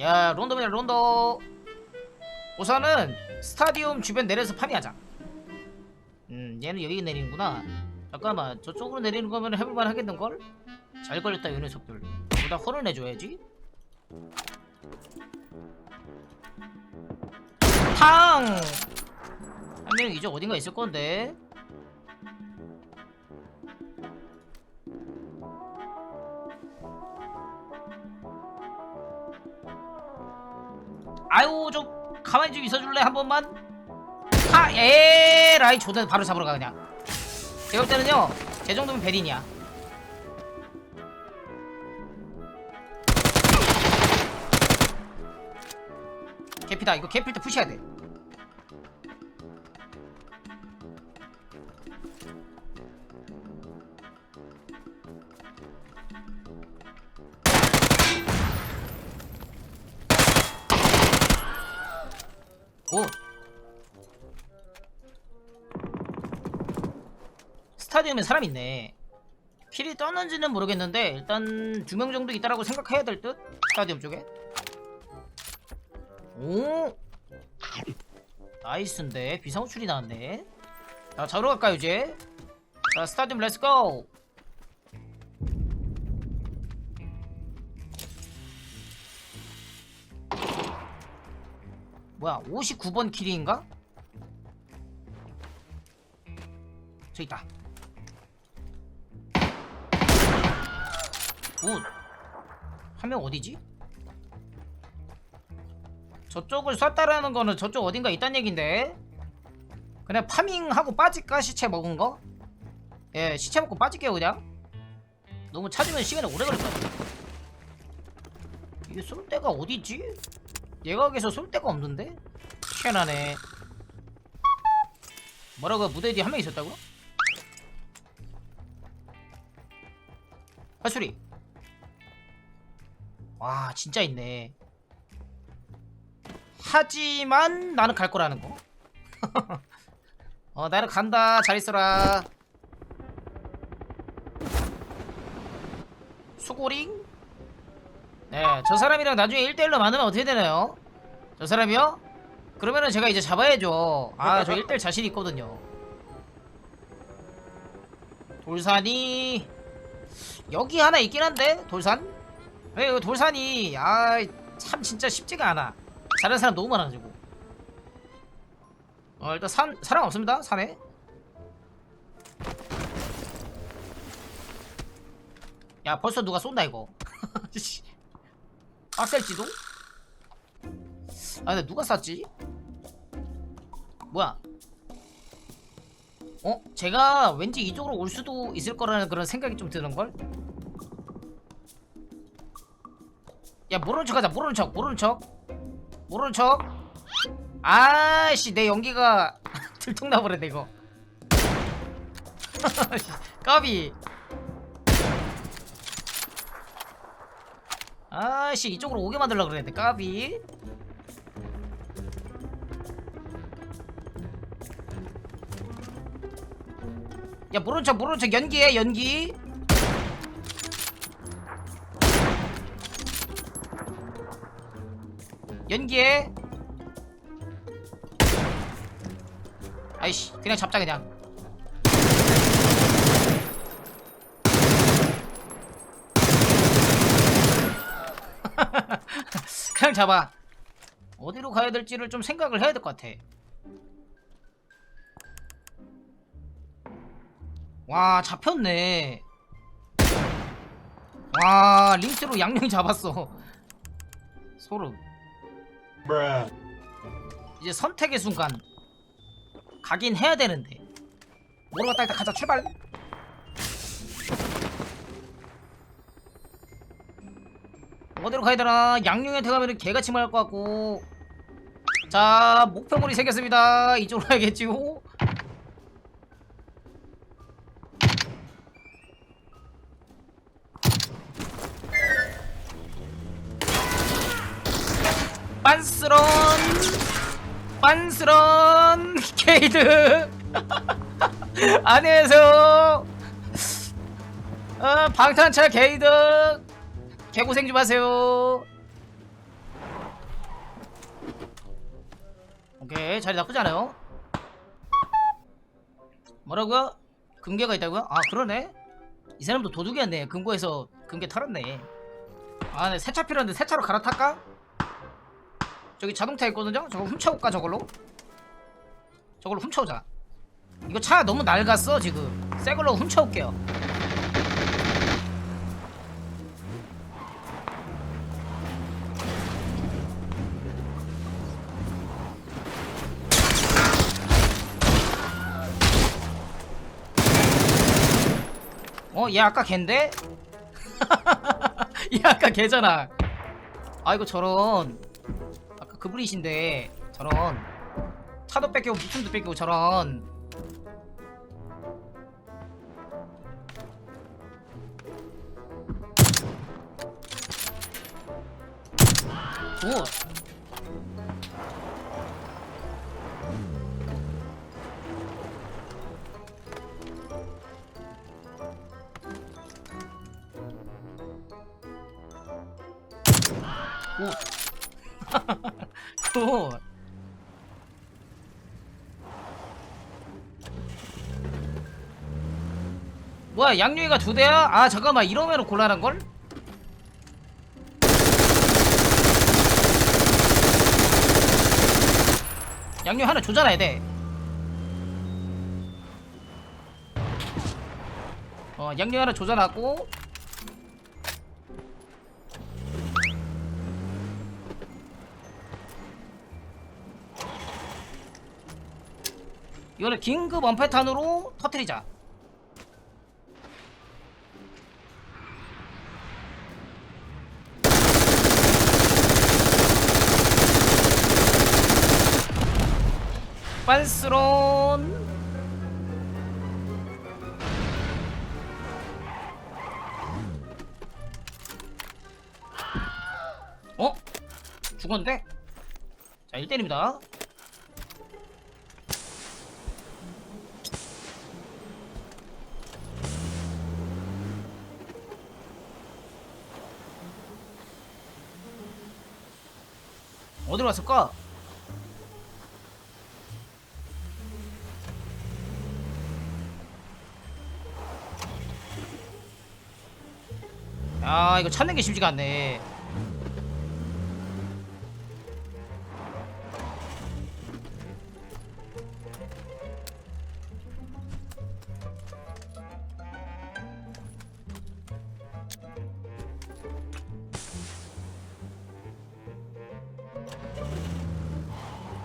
야 론도입니다 론도 우선은 스타디움 주변 내려서 파밍하자. 음 얘는 여기 내리는구나. 잠깐만 저쪽으로 내리는 거면 해볼만 하겠는걸? 잘 걸렸다 이 녀석들. 보다 혼을 내줘야지. 탕! 한 명 이제 어딘가 있을 건데 아유 좀 가만히 좀 있어줄래? 한 번만? 하 에라이 조대 바로 잡으러 가 그냥. 제가 볼 때는요 제 정도면 베린이야. 개피다. 이거 개필 때 푸셔야 돼 굿 스타디움에 사람 있네. 필이 떴는지는 모르겠는데 일단 두 명 정도 있다라고 생각해야 될 듯? 스타디움 쪽에? 오. 나이스인데. 비상호출이 나왔네. 자 자로 갈까요 이제? 자 스타디움 렛츠고 뭐야 59번 키리인가? 저 있다 굿한 명 어디지? 저쪽을 쐈다라는 거는 저쪽 어딘가 있단 얘긴데 그냥 파밍하고 빠질까 시체 먹은 거? 예 시체 먹고 빠질게요 그냥 너무 찾으면 시간이 오래 걸릴 것 같아 이게 쏠 데가 어디지? 예각에서 쏠 데가 없는데? 희한하네 뭐라고 무대 뒤에 한 명 있었다고요? 발소리 와 진짜 있네 하지만 나는 갈 거라는 거. 어, 나는 간다. 잘 있어라. 수고링? 네, 저 사람이랑 나중에 1대1로 만나면 어떻게 되나요? 저 사람이요? 그러면은 제가 이제 잡아야죠. 아, 저 1대1 자신 있거든요. 돌산이 여기 하나 있긴 한데 돌산? 왜 이거 돌산이 아 참 진짜 쉽지가 않아. 잘하는 사람 너무 많아가지고 어 일단 산 사람 없습니다 산에 야 벌써 누가 쏜다 이거 씨. 빡셀지도? 아 근데 누가 쐈지? 뭐야? 어? 제가 왠지 이쪽으로 올 수도 있을 거라는 그런 생각이 좀 드는걸? 야 모르는 척 하자 모르는 척 모르는 척. 모르는 척. 아씨 내 연기가 들통나버렸네 이거. 까비 아씨 이쪽으로 오게 만들려고 그랬는데 까비. 야 모르는 척 모르는 척 연기해 연기. 연기해. 아이씨 그냥 잡자 그냥 그냥 잡아. 어디로 가야 될지를 좀 생각을 해야 될 것 같아. 와 잡혔네. 와 링스로 양념이 잡았어. 소름. 이제 선택의 순간. 가긴 해야 되는데. 모르겠다 일단 가자 출발 어디로 가야 되나? 양용한테 가면은 개같이 말할 것 같고. 자 목표물이 생겼습니다. 이쪽으로 가야겠지요? 빤스런! 빤스런! 게이드! 안녕하세요. 어, 방탄차 게이드 개고생 좀 하세요 오케이 자리 나쁘지 않아요 뭐라고요? 금괴가 있다고요? 아 그러네 이 사람도 도둑이었네 금고에서 금괴 털었네 아네 세차 필요한데 세차로 갈아탈까? 저기 자동차 있거든요? 저거 훔쳐올까 저걸로? 저걸로 훔쳐오자 이거 차 너무 낡았어 지금 새 걸로 훔쳐올게요 어? 얘 아까 걘데? 얘 아까 걔잖아 아이고 저런 아까 그분이신데 저런 차도 뺏기고 부품도 뺏기고 저런 굿 굿. 굿. 뭐야 양육이가 두 대야? 아 잠깐만 이러면 곤란한걸? 양육 하나 조져놔야 돼. 어 양육 하나 조져놨고 이거를 긴급 원패탄으로 터트리자. 빤스론 어? 죽었는데? 자 1대입니다 어디로 갔을까? 아 이거 찾는 게 쉽지가 않네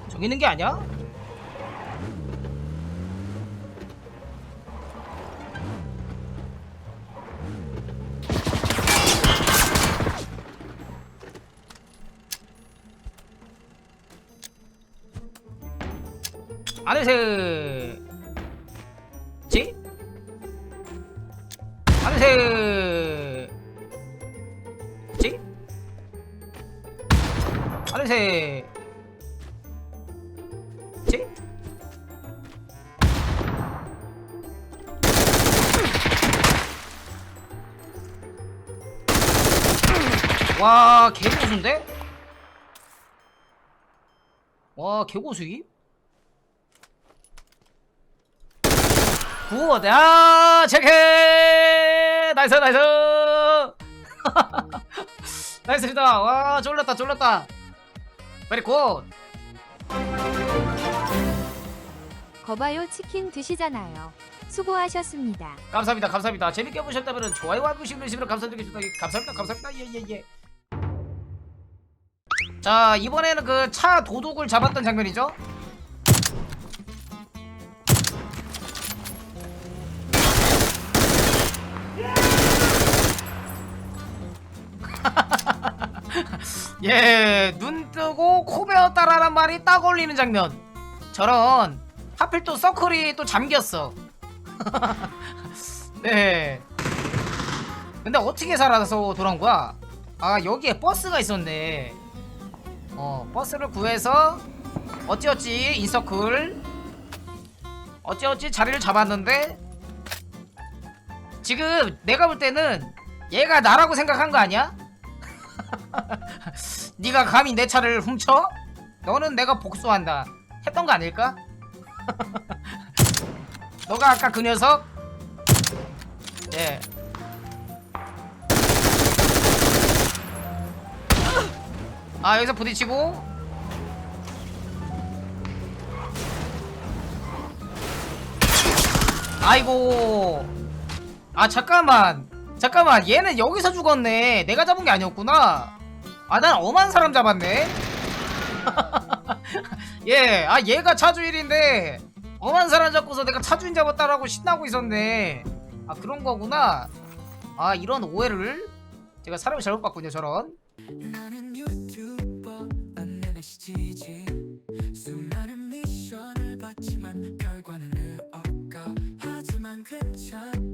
저기 있는 게 아니야? 안녕하세요 지? 안녕하세요 지? 안녕하세 와 개고수인데? 와 개고수임? 굿! 야 체크! 나이스 나이스! 나이스입니다 와 쫄렸다 쫄렸다 베리 굿! 거봐요 치킨 드시잖아요. 수고하셨습니다. 감사합니다 감사합니다 재밌게 보셨다면 좋아요와 누르시면 감사드리겠습니다 감사합니다 감사합니다 예예예 자 이번에는 그 차 도둑을 잡았던 장면이죠 예, 눈 뜨고 코 베었다라는 말이 딱 어울리는 장면. 저런 하필 또 서클이 또 잠겼어. 네. 근데 어떻게 살아서 돌아온 거야? 아 여기에 버스가 있었네. 어 버스를 구해서 어찌어찌 인서클 어찌어찌 자리를 잡았는데 지금 내가 볼 때는 얘가 나라고 생각한 거 아니야? 네가 감히 내 차를 훔쳐? 너는 내가 복수한다. 했던 거 아닐까? 너가 아까 그 녀석? 예. 아 여기서 부딪히고. 아이고. 아 잠깐만. 잠깐만. 얘는 여기서 죽었네. 내가 잡은 게 아니었구나. 아 난 엄한 사람 잡았네. 예 아 얘가 차주일인데 엄한 사람 잡고서 내가 차주인 잡았다라고 신나고 있었네. 아 그런 거구나. 아 이런 오해를? 제가 사람을 잘못 봤군요 저런 괜찮아